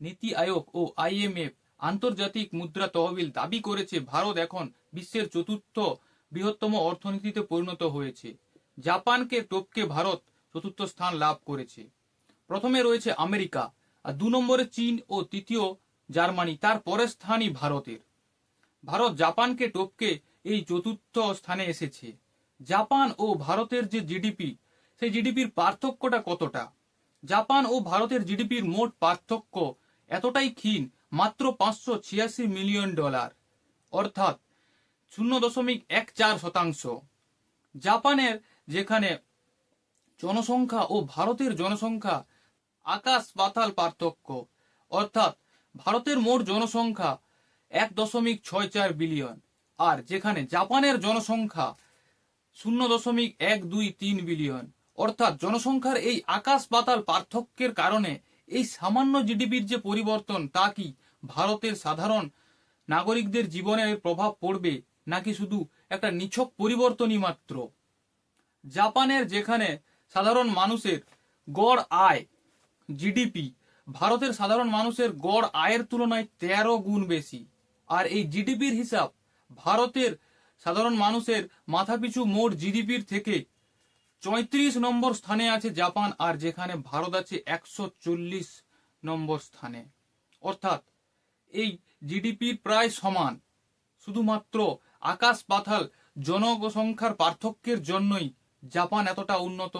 নীতি আয়োগ ও আইএমএফ আন্তর্জাতিক মুদ্রা তহবিল দাবি করেছে, ভারত এখন বিশ্বের চতুর্থ বৃহত্তম অর্থনীতিতে পরিণত হয়েছে। জাপানকে টপকে ভারত চতুর্থ স্থান লাভ করেছে। প্রথমে রয়েছে আমেরিকা, আর দু নম্বরে চীন ও তৃতীয় জার্মানি তার পরের স্থানই ভারতের। ভারত জাপানকে টপকে এই চতুর্থ স্থানে এসেছে। জাপান ও ভারতের যে জিডিপি, সেই জিডিপির পার্থক্যটা কতটা? জাপান ও ভারতের জিডিপির মোট পার্থক্য এতটাই ক্ষীণ, মাত্র পাঁচশো ছিয়াশি মিলিয়ন ডলার। অর্থাৎ শূন্য দশমিক এক চার শতাংশ। জাপানের যেখানে জনসংখ্যা ও ভারতের জনসংখ্যা আকাশ পাতাল পার্থক্য, অর্থাৎ ভারতের মোট জনসংখ্যা এক দশমিক ছয় চার বিলিয়ন, আর যেখানে জাপানের জনসংখ্যা শূন্য দশমিক এক দুই তিন বিলিয়ন, অর্থাৎ জনসংখ্যার এই আকাশ পাতাল পার্থক্যের কারণে এই সামান্য জিডিপির যে পরিবর্তন, তা কি ভারতের সাধারণ নাগরিকদের জীবনে প্রভাব পড়বে, নাকি শুধু একটা নিছক পরিবর্তনই মাত্র? জাপানের যেখানে সাধারণ মানুষের গড় আয়, জিডিপি, ভারতের সাধারণ মানুষের গড় আয়ের তুলনায় তেরো গুণ বেশি। আর এই জিডিপির হিসাব ভারতের সাধারণ মানুষের মাথাপিছু মোট জিডিপির থেকে চৈত্রিশ নম্বর স্থানে আছে জাপান, আর যেখানে ভারত আছে একশো চল্লিশ নম্বর স্থানে। অর্থাৎ এই জিডিপির প্রায় সমান। শুধুমাত্র আকাশ পাতাল জনসংখ্যার পার্থক্যের জন্যই জাপান এতটা উন্নত।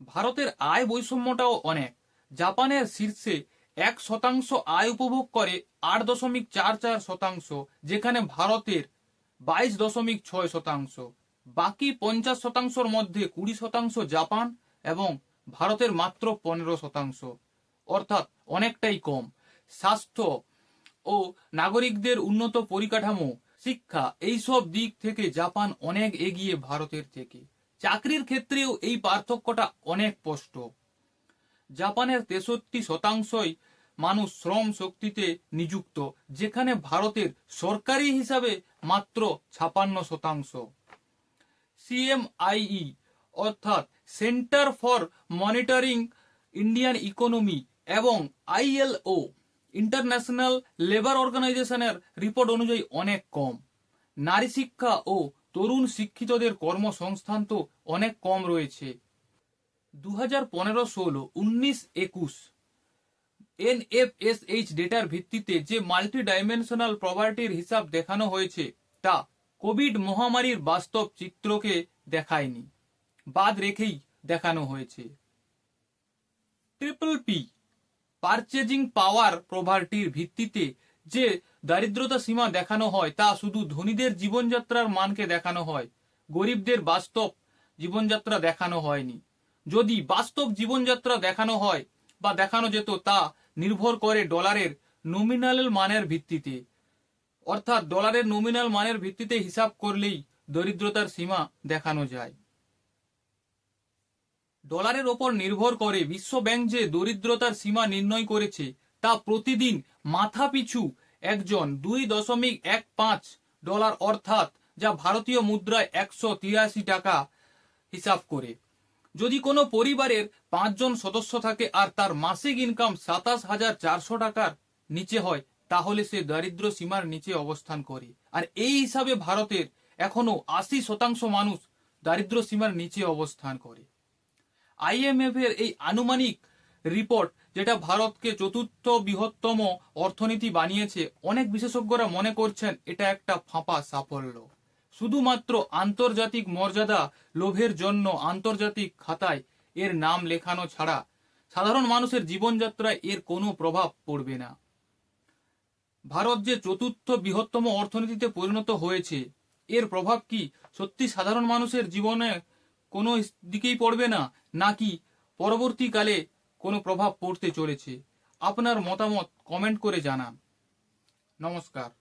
ভারতের আয় বৈষম্যটাও অনেক। জাপানের শীর্ষে এক শতাংশ আয় উপভোগ করে আট দশমিক চার চার শতাংশ, যেখানে ভারতের বাইশ দশমিক ছয় শতাংশ। বাকি পঞ্চাশ শতাংশের মধ্যে কুড়ি শতাংশ জাপান এবং ভারতের মাত্র পনেরো শতাংশ। অর্থাৎ অনেকটাই কম। স্বাস্থ্য ও নাগরিকদের উন্নত পরিকাঠামো, শিক্ষা এইসব দিক থেকে জাপান অনেক এগিয়ে ভারতের থেকে। চাকরির ক্ষেত্রেও এই পার্থক্যটা অনেক স্পষ্ট। জাপানের তেষট্টি শতাংশই মানুষ শ্রম শক্তিতে নিযুক্ত, যেখানে ভারতের সরকারি হিসাবে মাত্র ছাপান্ন শতাংশ। সিএমআইই অর্থাৎ centre for monitoring Indian economy এবং আইএলও ইন্টারন্যাশনাল লেবার অর্গানাইজেশনের রিপোর্ট অনুযায়ী অনেক কম। নারী শিক্ষা ও তরুণ শিক্ষিতদের কর্মসংস্থান তো অনেক কম রয়েছে। দু হাজার পনেরো ষোলো, উনিশ একুশ এনএফএসএইচ ডেটার ভিত্তিতে যে মাল্টি ডাইমেনশনাল প্রপার্টির হিসাব দেখানো হয়েছে, তা কোভিড মহামারীর বাস্তব চিত্রকে দেখায়নি। বাদ রেখেই দেখানো হয়েছে। ট্রিপল পি, পারচেজিং পাওয়ার প্রভার্টির ভিত্তিতে যে দারিদ্রতা সীমা দেখানো হয়, তা শুধু ধনীদের জীবনযাত্রার মানকে দেখানো হয়, গরিবদের বাস্তব জীবনযাত্রা দেখানো হয়নি। যদি বাস্তব জীবনযাত্রা দেখানো হয় বা দেখানো যেত, তা নির্ভর করে ডলারের নমিনাল মানের ভিত্তিতে। অর্থাৎ ডলারের নমিনাল মানের ভিত্তিতে হিসাব করলেই দরিদ্রতার সীমা দেখানো যায়। ডলারের ওপর নির্ভর করে বিশ্ব ব্যাংক যে দরিদ্রতার সীমা নির্ণয় করেছে, তা প্রতিদিন মাথা পিছু একজন দুই দশমিক এক পাঁচ ডলার অর্থাৎ যা ভারতীয় মুদ্রায় একশো তিরাশি টাকা হিসাব করে। যদি কোনো পরিবারের পাঁচজন সদস্য থাকে আর তার মাসিক ইনকাম সাতাশ হাজার চারশো টাকার নিচে হয় তাহলে সে দারিদ্র সীমার নিচে অবস্থান করে। আর এই হিসাবে ভারতের এখনও আশি শতাংশ মানুষ দারিদ্র সীমার নিচে অবস্থান করে। আইএমএফ এর এই আনুমানিক রিপোর্ট যেটা ভারতকে চতুর্থ বৃহত্তম অর্থনীতি বানিয়েছে, অনেক বিশেষজ্ঞরা মনে করছেন এটা একটা ফাঁপা সাফল্য। শুধুমাত্র আন্তর্জাতিক মর্যাদা লোভের জন্য আন্তর্জাতিক খাতায় এর নাম লেখানো ছাড়া সাধারণ মানুষের জীবনযাত্রায় এর কোনো প্রভাব পড়বে না। ভারত যে চতুর্থ বৃহত্তম অর্থনীতিতে পরিণত হয়েছে, এর প্রভাব কি সত্যি সাধারণ মানুষের জীবনে কোনো দিকেই পড়বে না, নাকি পরবর্তীকালে কোনো প্রভাব পড়তে চলেছে? আপনার মতামত কমেন্ট করে জানান। নমস্কার।